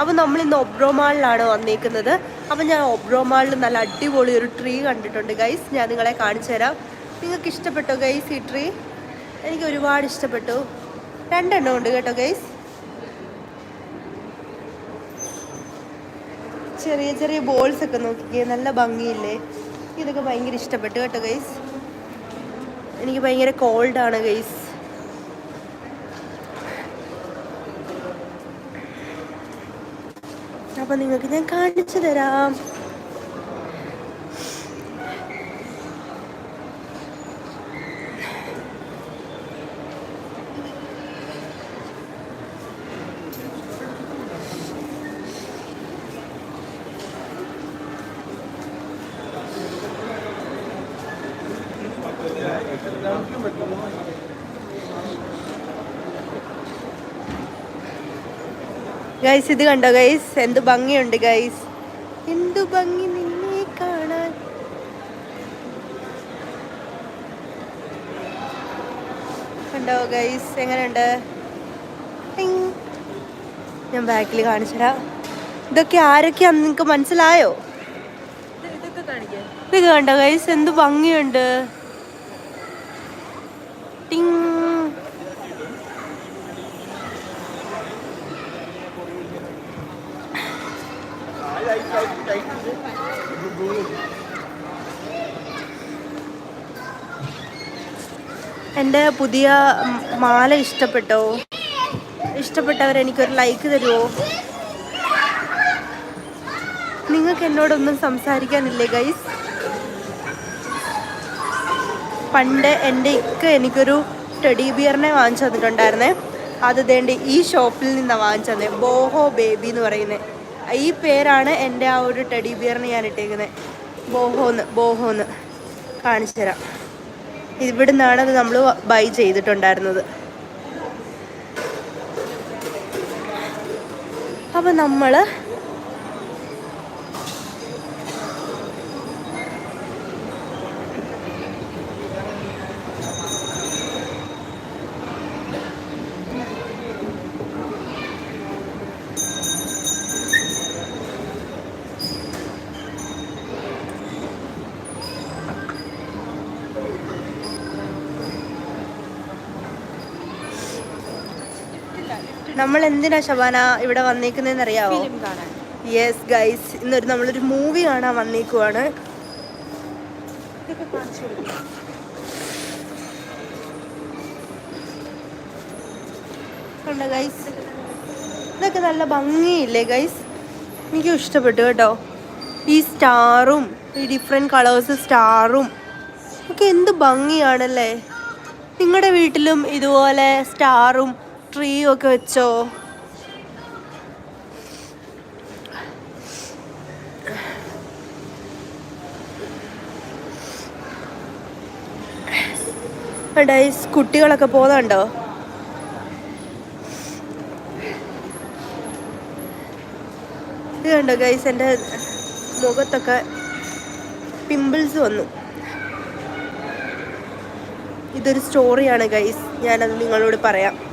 അപ്പോൾ നമ്മൾ ഇന്ന് ഒബ്രോ മാളിലാണ് വന്നേക്കുന്നത്. അപ്പോൾ ഞാൻ ഒബ്രോ മാളിൽ നല്ല അടിപൊളി ഒരു ട്രീ കണ്ടിട്ടുണ്ട് ഗൈസ് ഞാൻ നിങ്ങളെ കാണിച്ചു തരാം. നിങ്ങൾക്ക് ഇഷ്ടപ്പെട്ടോ ഗൈസ് ഈ ട്രീ എനിക്ക് ഒരുപാട് ഇഷ്ടപ്പെട്ടു. രണ്ടെണ്ണം ഉണ്ട് കേട്ടോ ഗൈസ് ചെറിയ ചെറിയ ബോൾസ് ഒക്കെ നോക്കിക്കേ നല്ല ഭംഗിയില്ലേ? ഇതൊക്കെ ഭയങ്കര ഇഷ്ടപ്പെട്ടു കേട്ടോ ഗൈസ് എനിക്ക് ഭയങ്കര കോൾഡാണ് ഗൈസ് അപ്പൊ നിങ്ങൾക്ക് ഞാൻ കാണിച്ചു തരാം ഗൈസ് ഇത് കണ്ടോ? ഗൈസ് എന്ത് ഭംഗിയുണ്ട് ഗൈസ് എന്തു ഭംഗി നിന്നെ കാണാൻ. കണ്ടോ ഗൈസ് എങ്ങനെയുണ്ട്. ഞാൻ ബാക്കിൽ കാണിച്ചുതരാം ഇതൊക്കെ ആരൊക്കെയാന്ന് നിങ്ങൾക്ക് മനസ്സിലായോ? ഇതൊക്കെ കണ്ടോ ഗൈസ് എന്ത് ഭംഗിയുണ്ട്. എന്റെ പുതിയ മാല ഇഷ്ടപ്പെട്ടോ? ഇഷ്ടപ്പെട്ടവർ എനിക്കൊരു ലൈക്ക് തരുമോ നിങ്ങൾക്ക് എന്നോടൊന്നും സംസാരിക്കാനില്ലേ ഗൈസ് പണ്ട് എന്റെ ഇക്ക എനിക്കൊരു ടെഡി ബിയറിനെ വാങ്ങിച്ചു തന്നിട്ടുണ്ടായിരുന്നേ. അത് ദേണ്ടി ഈ ഷോപ്പിൽ നിന്നാണ് വാങ്ങിച്ചു തന്നെ. ബോഹോ ബേബി എന്ന് പറയുന്നത് ഈ പേരാണ് എന്റെ ആ ഒരു ടെഡി ബിയറിന് ഞാൻ ഇട്ടേക്കുന്നത് ബോഹോന്ന് ബോഹോന്ന്. കാണിച്ചു തരാം. ഇവിടെ നിന്നാണ് അത് നമ്മൾ ബൈ ചെയ്തിട്ടുണ്ടായിരുന്നത്. അപ്പം നമ്മൾ നമ്മൾ എന്തിനാ ശബാന ഇവിടെ വന്നേക്കുന്നതെന്ന് അറിയാമോ യെസ് ഗൈസ് ഇന്നൊരു നമ്മളൊരു മൂവി കാണാൻ വന്നേക്കുവാണ്. ഇതൊക്കെ കണ്ടോ ഗൈസ് ഇതൊക്കെ നല്ല ഭംഗിയില്ലേ ഗൈസ് എനിക്ക് ഇഷ്ടപ്പെട്ടു കേട്ടോ. ഈ സ്റ്റാറും ഈ ഡിഫറെന്റ് കളേഴ്സ് സ്റ്റാറും ഒക്കെ എന്ത് ഭംഗിയാണല്ലേ? നിങ്ങളുടെ വീട്ടിലും ഇതുപോലെ സ്റ്റാറും ട്രീയും ഒക്കെ വെച്ചോ ഡൈസ് കുട്ടികളൊക്കെ പോകുന്നുണ്ടോ? ഇത് കണ്ടോ ഗൈസ് എന്റെ മുഖത്തൊക്കെ പിമ്പിൾസ് വന്നു. ഇതൊരു സ്റ്റോറിയാണ് ഗൈസ് ഞാനത് നിങ്ങളോട് പറയാം.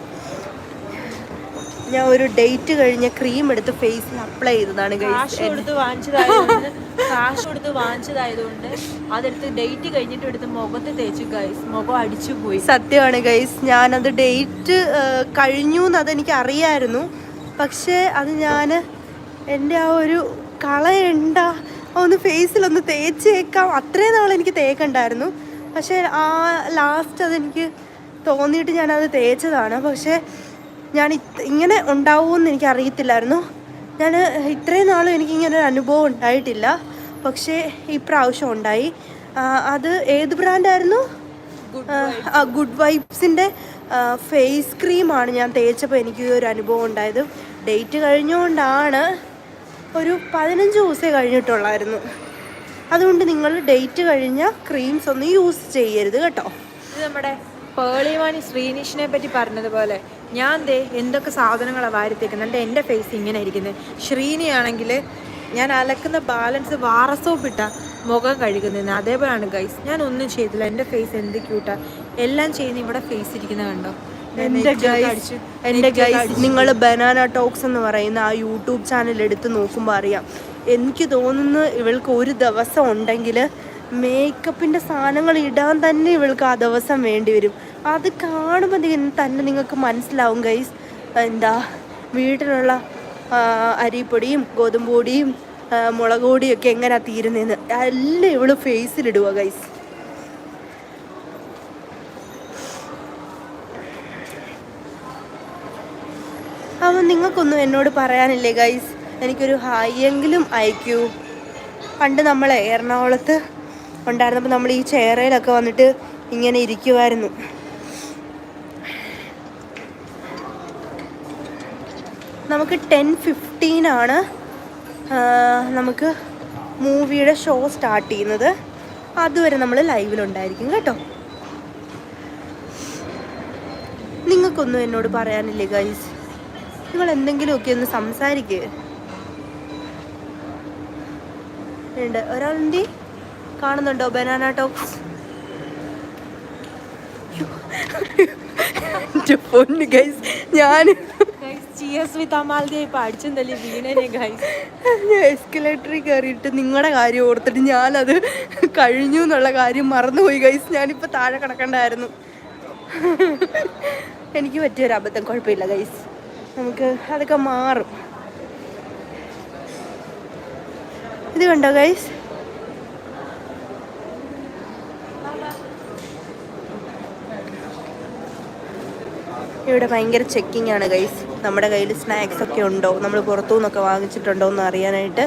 ഞാൻ ഒരു ഡേറ്റ് കഴിഞ്ഞ ക്രീം എടുത്ത് ഫേസിൽ അപ്ലൈ ചെയ്തതാണ് കാശ് കൊടുത്ത് വാങ്ങിച്ചതായതുകൊണ്ട് കാശ് കൊടുത്ത് വാങ്ങിച്ചതായതുകൊണ്ട് അതെടുത്ത് ഡേറ്റ് കഴിഞ്ഞിട്ട് എടുത്ത് മുഖത്ത് തേച്ചു ഗൈസ് മുഖം അടിച്ചു പോയി. സത്യമാണ് ഗൈസ് ഞാനത് ഡേറ്റ് കഴിഞ്ഞു എന്നത് എനിക്ക് അറിയായിരുന്നു. പക്ഷേ അത് ഞാൻ എന്റെ ആ ഒരു കളയണ്ട. ഒന്ന് ഫേസിലൊന്ന് തേച്ചേക്കാം. അത്രയും നാൾ എനിക്ക് തേക്കണ്ടായിരുന്നു. പക്ഷേ ആ ലാസ്റ്റ് അതെനിക്ക് തോന്നിയിട്ട് ഞാനത് തേച്ചതാണ്. പക്ഷേ ഞാൻ ഇങ്ങനെ ഉണ്ടാവുമെന്ന് എനിക്ക് അറിയത്തില്ലായിരുന്നു. ഞാൻ ഇത്രയും നാളും എനിക്കിങ്ങനെ ഒരു അനുഭവം ഉണ്ടായിട്ടില്ല. പക്ഷേ പ്രാവശ്യം ഉണ്ടായി. അത് ഏത് ബ്രാൻഡായിരുന്നു? ആ ഗുഡ് വൈബ്സിന്റെ ഫേസ് ക്രീമാണ് ഞാൻ തേച്ചപ്പോൾ എനിക്ക് ഈ ഒരു അനുഭവം ഉണ്ടായത്. ഡേറ്റ് കഴിഞ്ഞുകൊണ്ടാണ് ഒരു പതിനഞ്ച് ദിവസമേ കഴിഞ്ഞിട്ടുള്ളായിരുന്നു. അതുകൊണ്ട് നിങ്ങൾ ഡേറ്റ് കഴിഞ്ഞ ക്രീംസ് ഒന്നും യൂസ് ചെയ്യരുത് കേട്ടോ. ഇത് നമ്മുടെ പേളിവാണി ശ്രീനിഷിനെ പറ്റി പറഞ്ഞതുപോലെ ഞാൻ ദേ എന്തൊക്കെ സാധനങ്ങളാണ് വാരിത്തേക്കുന്നത് എന്റെ എന്റെ ഫേസ് ഇങ്ങനെ ഇരിക്കുന്നത് ശ്രീനിയാണെങ്കിൽ ഞാൻ അലക്കുന്ന ബാലൻസ് വാറസോപ്പിട്ട മുഖം കഴുകുന്നതിന് അതേപോലെയാണ് ഗൈസ് ഞാൻ ഒന്നും ചെയ്തില്ല. എന്റെ ഫേസ് എന്ത് ക്യൂട്ടാ എല്ലാം ചെയ്യുന്ന ഇവിടെ ഫേസ് ഇരിക്കുന്നത് കണ്ടോ? എന്റെ ഗൈസ് എന്റെ ഗൈസ് നിങ്ങൾ ബനാന ടോക്സ് എന്ന് പറയുന്ന ആ യൂട്യൂബ് ചാനൽ എടുത്ത് നോക്കുമ്പോൾ അറിയാം. എനിക്ക് തോന്നുന്നു ഇവൾക്ക് ഒരു ദിവസം ഉണ്ടെങ്കിൽ മേക്കപ്പിന്റെ സാധനങ്ങൾ ഇടാൻ തന്നെ ഇവൾക്ക് ആ ദിവസം വേണ്ടി വരും. അത് കാണുമ്പോൾ തന്നെ നിങ്ങൾക്ക് മനസ്സിലാവും ഗൈസ് എന്താ വീട്ടിലുള്ള അരിപ്പൊടിയും ഗോതമ്പ് പൊടിയും മുളക് പൊടിയൊക്കെ എങ്ങനെയാ തീരുന്നതെന്ന് എല്ലാം ഇവൾ ഫേസിലിടുക ഗൈസ് അവൻ നിങ്ങൾക്കൊന്നും എന്നോട് പറയാനില്ലേ ഗൈസ് എനിക്കൊരു ഹായ് എങ്കിലും അയക്കൂ പണ്ട് നമ്മൾ എറണാകുളത്ത് ഉണ്ടായിരുന്നപ്പോൾ നമ്മൾ ഈ ചേറയിലൊക്കെ വന്നിട്ട് ഇങ്ങനെ ഇരിക്കുമായിരുന്നു നമുക്ക് ടെൻ ഫിഫ്റ്റീനാണ് നമുക്ക് മൂവിയുടെ ഷോ സ്റ്റാർട്ട് ചെയ്യുന്നത്. അതുവരെ നമ്മൾ ലൈവിലുണ്ടായിരിക്കും കേട്ടോ. നിങ്ങൾക്കൊന്നും എന്നോട് പറയാനില്ലേ ഗൈസ് നിങ്ങൾ എന്തെങ്കിലുമൊക്കെ ഒന്ന് സംസാരിക്കുക ഉണ്ട് കാണുന്നുണ്ടോ ബനാന ടോക്സ് പൊന്നു ഗൈസ് ഞാൻ എസ്കലേറ്ററിൽ കയറിയിട്ട് നിങ്ങളുടെ കാര്യം ഓർത്തിട്ട് ഞാനത് കഴിഞ്ഞു എന്നുള്ള കാര്യം മറന്നുപോയി ഗൈസ് ഞാനിപ്പോൾ താഴെ കിടക്കണ്ടായിരുന്നു. എനിക്ക് പറ്റിയൊരു അബദ്ധം കുഴപ്പമില്ല ഗൈസ് നമുക്ക് അതൊക്കെ മാറും. ഇത് കണ്ടോ ഗൈസ് ഇവിടെ ഭയങ്കര ചെക്കിംഗ് ആണ് ഗൈസ് നമ്മുടെ കയ്യിൽ സ്നാക്സ് ഒക്കെ ഉണ്ടോ? നമ്മൾ പുറത്തു നിന്നൊക്കെ വാങ്ങിച്ചിട്ടുണ്ടോ എന്ന് അറിയാനായിട്ട്.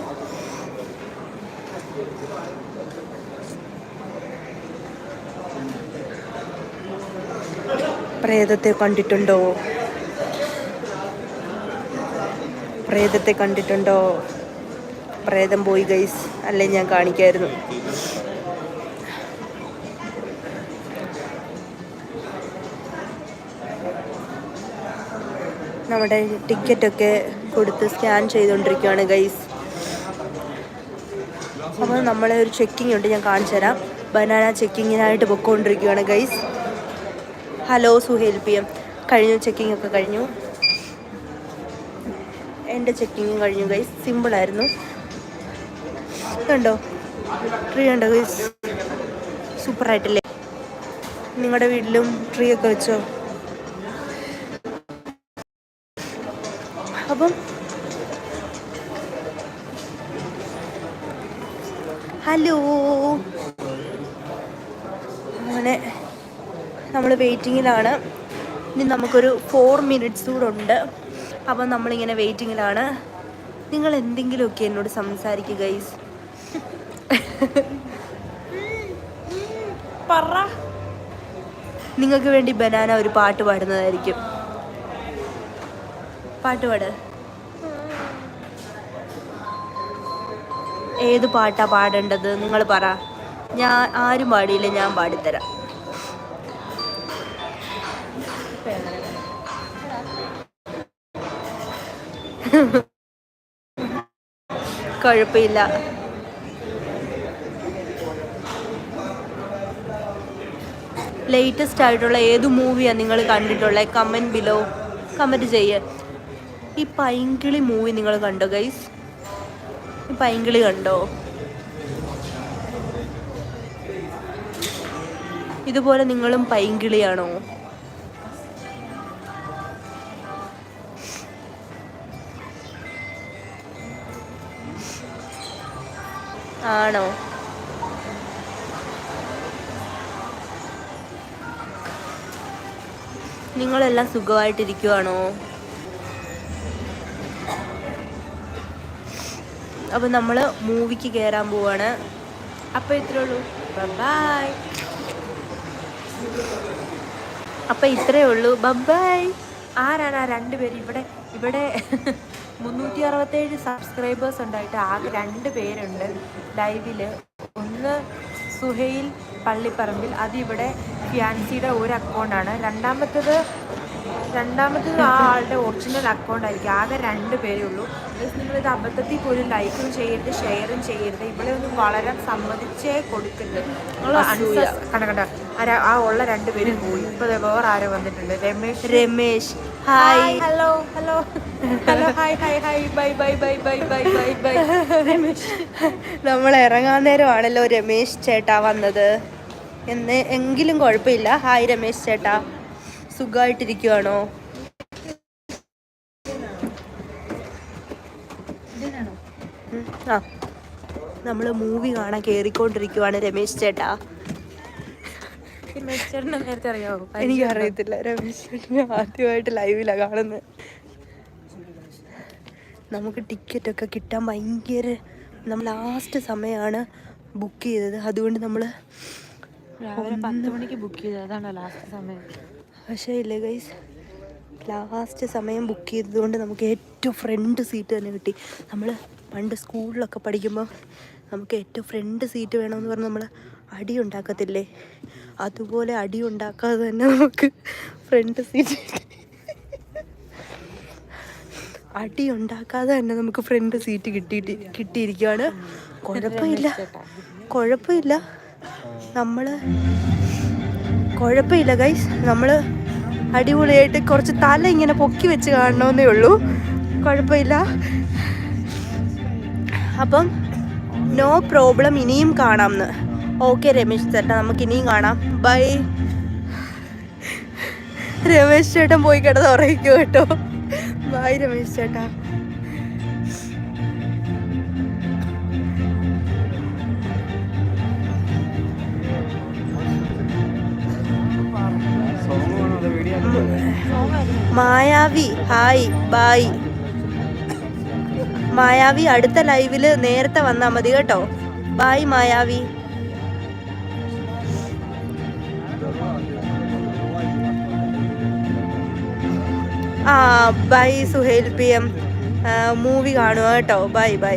പ്രേതത്തെ കണ്ടിട്ടുണ്ടോ? പ്രേതത്തെ കണ്ടിട്ടുണ്ടോ? പ്രേതം പോയി ഗൈസ് അല്ലേ ഞാൻ കാണിക്കായിരുന്നു. നമ്മുടെ ടിക്കറ്റൊക്കെ കൊടുത്ത് സ്കാൻ ചെയ്തുകൊണ്ടിരിക്കുകയാണ് ഗൈസ് അപ്പോൾ നമ്മളെ ഒരു ചെക്കിംഗ് ഉണ്ട് ഞാൻ കാണിച്ചു തരാം. ബനാന ചെക്കിങ്ങിനായിട്ട് പൊക്കോണ്ടിരിക്കുകയാണ് guys hello Suhail P M. കഴിഞ്ഞു ചെക്കിംഗ് ഒക്കെ കഴിഞ്ഞു. എന്റെ ചെക്കിങ്ങും കഴിഞ്ഞു ഗൈസ് സിമ്പിളായിരുന്നു കണ്ടോ? ട്രീ ഉണ്ടോ ഗൈസ് സൂപ്പറായിട്ടില്ലേ നിങ്ങളുടെ വീട്ടിലും ട്രീ ഒക്കെ വെച്ചോ? നമ്മൾ വെയിറ്റിങ്ങിലാണ് ഇനി നമുക്കൊരു ഫോർ മിനിറ്റ്സ് കൂടെ ഉണ്ട് അപ്പം നമ്മളിങ്ങനെ വെയിറ്റിങ്ങിലാണ് നിങ്ങൾ എന്തെങ്കിലുമൊക്കെ എന്നോട് സംസാരിക്കുക ഗൈസ് പറ. നിങ്ങൾക്ക് വേണ്ടി ബനാന ഒരു പാട്ട് പാടുന്നതായിരിക്കും. പാട്ട് പാട്. ഏത് പാട്ടാണ് പാടേണ്ടത്? നിങ്ങൾ പറ. ഞാൻ ആരും പാടിയില്ല ഞാൻ പാടിത്തരാം. കുഴപ്പമില്ല. ലേറ്റസ്റ്റ് ആയിട്ടുള്ള ഏത് മൂവിയാണ് നിങ്ങൾ കണ്ടിട്ടുള്ളത് കമന്റ് ബിലോ കമന്റ് ചെയ്യ. ഈ പൈങ്കിളി മൂവി നിങ്ങൾ കണ്ടോ ഗൈസ് ഈ പൈങ്കിളി കണ്ടോ? ഇതുപോലെ നിങ്ങളും പൈങ്കിളിയാണോ? ആണോ? നിങ്ങളെല്ലാം സുഖമായിട്ടിരിക്കുവാണോ? അപ്പോൾ നമ്മൾ മൂവിക്ക് കയറാൻ പോവാണ്. അപ്പോൾ ഇത്രേ ഉള്ളൂ. ബൈ അപ്പോൾ ഇത്രേ ഉള്ളൂ. ബൈ ആരാണ് ആ രണ്ടുപേരും ഇവിടെ ഇവിടെ? മുന്നൂറ്റി അറുപത്തേഴ് സബ്സ്ക്രൈബേഴ്സ് ഉണ്ടായിട്ട് ആകെ രണ്ട് പേരുണ്ട് ലൈവിൽ ഒന്ന് സുഹൈൽ പള്ളിപ്പറമ്പിൽ. അതിവിടെ ഫിയാൻസിയുടെ ഒരു അക്കൗണ്ടാണ് രണ്ടാമത്തത് രണ്ടാമത്തത് ആ ആളുടെ ഒറിജിനൽ അക്കൗണ്ട് ആയിരിക്കും. ആകെ രണ്ട് പേരേ ഉള്ളൂ. പ്ലസ് നിങ്ങളിത് അബദ്ധത്തിൽ പോലും ലൈക്കും ചെയ്യരുത് ഷെയറും ചെയ്യരുത്. ഇവിടെ ഒന്നും വളരെ സമ്മതിച്ചേ കൊടുക്കരുത്. കണ്ട കണ്ട. ആ ഉള്ള രണ്ട് പേരും പോയി. ഇപ്പൊ വേറെ ആരോ വന്നിട്ടുണ്ട്. Ramesh. Ramesh. Hi hello hello hello hi hi hi bye bye bye bye bye bye bye Ramesh. നമ്മൾ ഇറങ്ങാൻ നേരമാണല്ലോ രമേശ് ചേട്ടാ വന്നത്. എന്ന് എങ്കിലും കുഴപ്പമില്ല. ഹായ് രമേശ് ചേട്ടാ. സുഖമായിട്ടിരിക്കുവാണോ? ആ നമ്മൾ മൂവി കാണാൻ കയറിക്കൊണ്ടിരിക്കുവാണ് രമേശ് ചേട്ടാ. രമേശ് ചേട്ടനെ നേരത്തെ എനിക്ക് എനിക്കറിയത്തില്ല. രമേശ് ചേട്ടനെ ആദ്യമായിട്ട് ലൈവിലാണ് കാണുന്നത് നമുക്ക് ടിക്കറ്റൊക്കെ കിട്ടാൻ ഭയങ്കര നമ്മൾ ലാസ്റ്റ് സമയമാണ് ബുക്ക് ചെയ്തത്. അതുകൊണ്ട് നമ്മൾ രാവിലെ പത്ത് മണിക്ക് ബുക്ക് ചെയ്തത്. അതാണ് ലാസ്റ്റ് സമയം. പക്ഷേ ഇല്ല ഗൈസ് ലാസ്റ്റ് സമയം ബുക്ക് ചെയ്തതുകൊണ്ട് നമുക്ക് ഏറ്റവും ഫ്രണ്ട് സീറ്റ് തന്നെ കിട്ടി. നമ്മൾ പണ്ട് സ്കൂളിലൊക്കെ പഠിക്കുമ്പോൾ നമുക്ക് ഏറ്റവും ഫ്രണ്ട് സീറ്റ് വേണമെന്ന് പറഞ്ഞ് നമ്മൾ അടി ഉണ്ടാക്കത്തില്ലേ? അതുപോലെ അടി ഉണ്ടാക്കാതെ തന്നെ നമുക്ക് ഫ്രണ്ട് സീറ്റ് അടി ഉണ്ടാക്കാതെ തന്നെ നമുക്ക് ഫ്രണ്ട് സീറ്റ് കിട്ടിയിട്ട് കിട്ടിയിരിക്കുകയാണ്. കുഴപ്പമില്ല. കുഴപ്പമില്ല. നമ്മൾ കുഴപ്പമില്ല ഗൈസ് നമ്മൾ അടിപൊളിയായിട്ട് കുറച്ച് തല ഇങ്ങനെ പൊക്കി വെച്ച് കാണണമെന്നേ ഉള്ളൂ. കുഴപ്പമില്ല. അപ്പം നോ പ്രോബ്ലം ഇനിയും കാണാമെന്ന് ഓക്കെ രമേശ് ചേട്ടാ നമുക്ക് ഇനിയും കാണാം. ബൈ രമേശ് ചേട്ടൻ പോയി കിടന്ന് ഉറങ്ങിക്കോ കേട്ടോ. ബൈ രമേശ് ചേട്ടാ. മായാവി ഹായ് ബായ്. മായാവി അടുത്ത ലൈവിൽ നേരത്തെ വന്നാ മതി കേട്ടോ. ബായ് മായാവി. ആ bye Suhail P M. Movie കാണുക കേട്ടോ. Bye bye